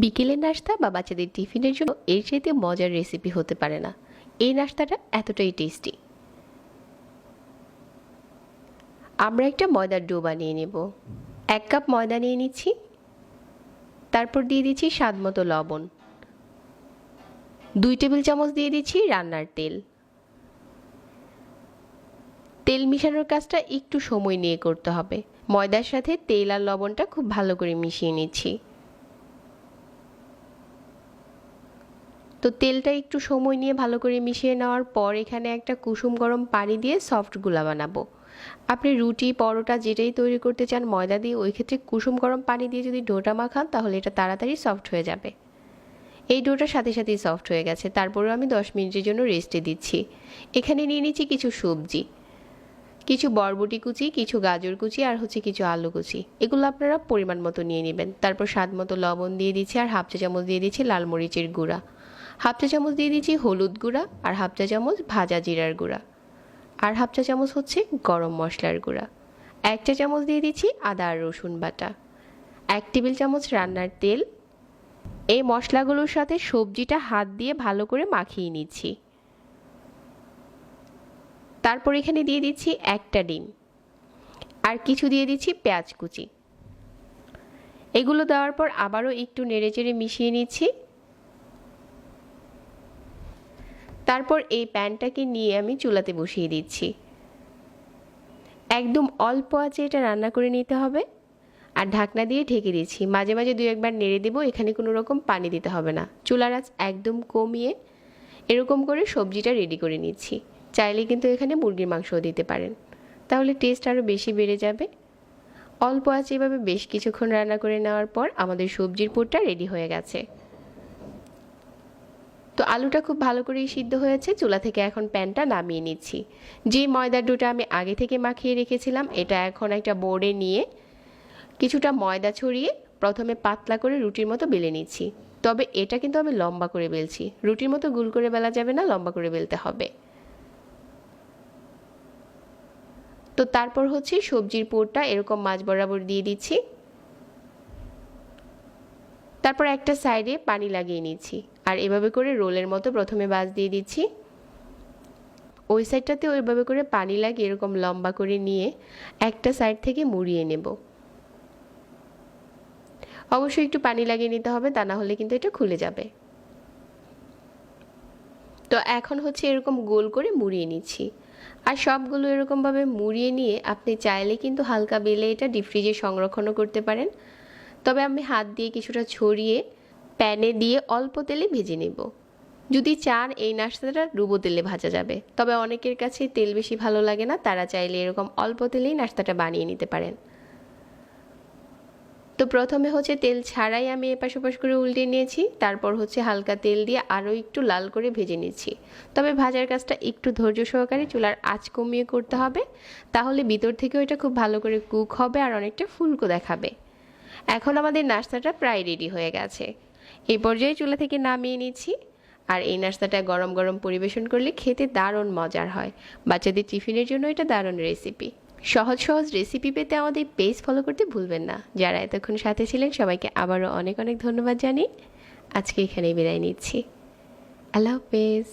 বিকেলের নাস্তা বা বাচ্চাদের টিফিনের জন্য এর চাইতে মজার রেসিপি হতে পারে না। এই নাস্তাটা এতটাই টেস্টি আমরা একটা ময়দার ডো বানিয়ে নেব। এক কাপ ময়দা নিয়ে নিচ্ছি। তারপর দিয়ে দিচ্ছি স্বাদ মতো লবণ। দুই টেবিল চামচ দিয়ে দিচ্ছি রান্নার তেল। তেল মিশানোর কাজটা একটু সময় নিয়ে করতে হবে। ময়দার সাথে তেল আর লবণটা খুব ভালো করে মিশিয়ে নিচ্ছি। তো তেলটা একটু সময় নিয়ে ভালো করে মিশিয়ে নেওয়ার পর এখানে একটা কুসুম গরম পানি দিয়ে সফটগুলা বানাবো। আপনি রুটি, পরোটা যেটাই তৈরি করতে চান, ময়দা দিয়ে ওই ক্ষেত্রে কুসুম গরম পানি দিয়ে যদি ডোটা মাখান, তাহলে এটা তাড়াতাড়ি সফট হয়ে যাবে। এই ডোটার সাথে সাথেই সফট হয়ে গেছে। তারপরেও আমি দশ মিনিটের জন্য রেস্টে দিচ্ছি। এখানে নিয়ে নিচ্ছি কিছু সবজি। কিছু বরবটি কুচি, কিছু গাজর কুচি আর হচ্ছে কিছু আলু কুচি। এগুলো আপনারা পরিমাণ মতো নিয়ে নেবেন। তারপর স্বাদ মতো লবণ দিয়ে দিচ্ছি আর হাফ চা চামচ দিয়ে দিচ্ছি লাল মরিচের গুঁড়া। হাফ চা চামচ দিয়ে দিচ্ছি হলুদ গুঁড়া আর হাফ চা চামচ ভাজা জিরার গুঁড়া। আর হাফ চা চামচ হচ্ছে গরম মশলার গুঁড়া। এক চা চামচ দিয়ে দিচ্ছি আদা আর রসুন বাটা। এক টেবিল চামচ রান্নার তেল। এই মশলাগুলোর সাথে সবজিটা হাত দিয়ে ভালো করে মাখিয়ে নিচ্ছি। তারপর এখানে দিয়ে দিচ্ছি একটা ডিম। আর কিছু দিয়ে দিচ্ছি পেঁয়াজ কুচি। এগুলো দেওয়ার পর আবারও একটু নেড়েচেড়ে মিশিয়ে নিচ্ছি। তারপর এই প্যানটাকে নিয়ে আমি চুলাতে বসিয়ে দিচ্ছি। একদম অল্প আছে এটা রান্না করে নিতে হবে। আর ঢাকনা দিয়ে ঢেকে দিচ্ছি। মাঝে মাঝে দু একবার নেড়ে দেবো, এখানে কোনো রকম পানি দিতে হবে না। চুলার আঁচ একদম কমিয়ে এরকম করে সবজিটা রেডি করে নিচ্ছি। চাইলে কিন্তু এখানে মুরগির মাংসও দিতে পারেন। তাহলে টেস্ট আরও বেশি বেড়ে যাবে। অল্প আছে এভাবে বেশ কিছুক্ষণ রান্না করে নেওয়ার পর আমাদের সবজির পুরটা রেডি হয়ে গেছে। আলুটা খুব ভালো করেই সিদ্ধ হয়েছে, চুলা থেকে এখন প্যানটা নামিয়ে নিচ্ছি। যে ময়দার ডোটা আমি আগে থেকে মাখিয়ে রেখেছিলাম, এটা এখন একটা বোর্ডে নিয়ে কিছুটা ময়দা ছড়িয়ে প্রথমে পাতলা করে রুটির মতো বেলে নিচ্ছি। তবে এটা কিন্তু আমি লম্বা করে বেলছি। রুটির মতো গুল করে বেলা যাবে না, লম্বা করে বেলতে হবে। তো তারপর হচ্ছে সবজির পোরটা এরকম মাছ বরাবর দিয়ে দিচ্ছি। তারপর একটা সাইডে পানি লাগিয়ে নিচ্ছি। আর এভাবে করে রোলের মতো প্রথমে বাজ দিয়ে দিচ্ছি। ওই সাইডটাতে ওইভাবে করে পানি লাগিয়ে এরকম লম্বা করে নিয়ে একটা সাইড থেকে মুড়িয়ে নেব। অবশ্যই একটু পানি লাগিয়ে নিতে হবে, তা না হলে কিন্তু এটা খুলে যাবে। তো এখন হচ্ছে এরকম গোল করে মুড়িয়ে নিচ্ছি। আর সবগুলো এরকমভাবে মুড়িয়ে নিয়ে আপনি চাইলে কিন্তু হালকা বেলে এটা ডিপ ফ্রিজে সংরক্ষণও করতে পারেন। তবে আমি হাত দিয়ে কিছুটা ছড়িয়ে প্যানে দিয়ে অল্প তেলে ভেজে নেব। যদি চান এই নাস্তাটা ডুবো তেলে ভাজা যাবে। তবে অনেকের কাছে তেল বেশি ভালো লাগে না, তারা চাইলে এরকম অল্প তেলেই নাস্তাটা বানিয়ে নিতে পারেন। তো প্রথমে হচ্ছে তেল ছাড়াই আমি এপাশ ওপাশ করে উল্টে নিয়েছি। তারপর হচ্ছে হালকা তেল দিয়ে আরও একটু লাল করে ভেজে নিচ্ছি। তবে ভাজার কাজটা একটু ধৈর্য সহকারে চুলার আঁচ কমিয়ে করতে হবে। তাহলে ভিতর থেকেও এটা খুব ভালো করে কুক হবে আর অনেকটা ফুলকো দেখাবে। এখন আমাদের নাস্তাটা প্রায় রেডি হয়ে গেছে। এই পর্যায়ে চুলা থেকে নামিয়ে নিচ্ছি। আর এই নাস্তাটা গরম গরম পরিবেশন করলে খেতে দারুণ মজার হয়। বাচ্চাদের টিফিনের জন্য এটা দারুণ রেসিপি সহজ সহজ রেসিপি পেতে আমাদের পেজ ফলো করতে ভুলবেন না। যারা এতক্ষণ সাথে ছিলেন, সবাইকে আবারও অনেক অনেক ধন্যবাদ জানিয়ে আজকে এখানেই বিদায় নিচ্ছি। আল্লাহ হাফেজ।